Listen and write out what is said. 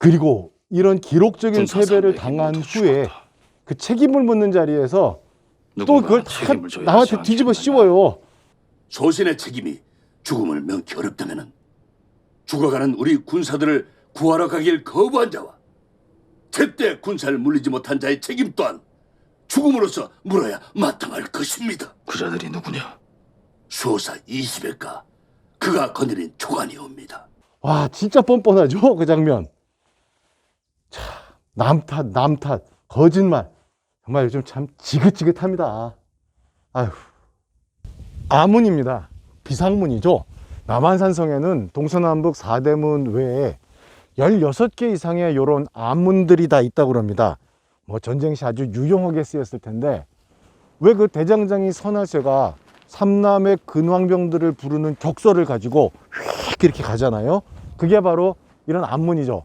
그리고 이런 기록적인 군사 패배를 당한 모두 후에 죽었다. 그 책임을 묻는 자리에서 또 누군가 그걸 다 책임을 져야 남한테 하지 뒤집어 않겠느냐. 씌워요. 소신의 책임이 죽음을 면키 어렵다면은 죽어가는 우리 군사들을 구하러 가길 거부한 자와 제때 군사를 물리지 못한 자의 책임 또한 죽음으로써 물어야 마땅할 것입니다. 그 자들이 누구냐? 수호사 20회가 그가 거느린 초관이옵니다. 와 진짜 뻔뻔하죠 그 장면. 참 남탓 남탓 거짓말 정말 요즘 참 지긋지긋합니다. 아휴 아문입니다. 비상문이죠. 남한산성에는 동서남북 4대문 외에 16개 이상의 이런 암문들이 다 있다고 그럽니다. 뭐 전쟁 시 아주 유용하게 쓰였을 텐데 왜 그 대장장이 선하세가 삼남의 근황병들을 부르는 격서를 가지고 휙 이렇게 가잖아요. 그게 바로 이런 암문이죠.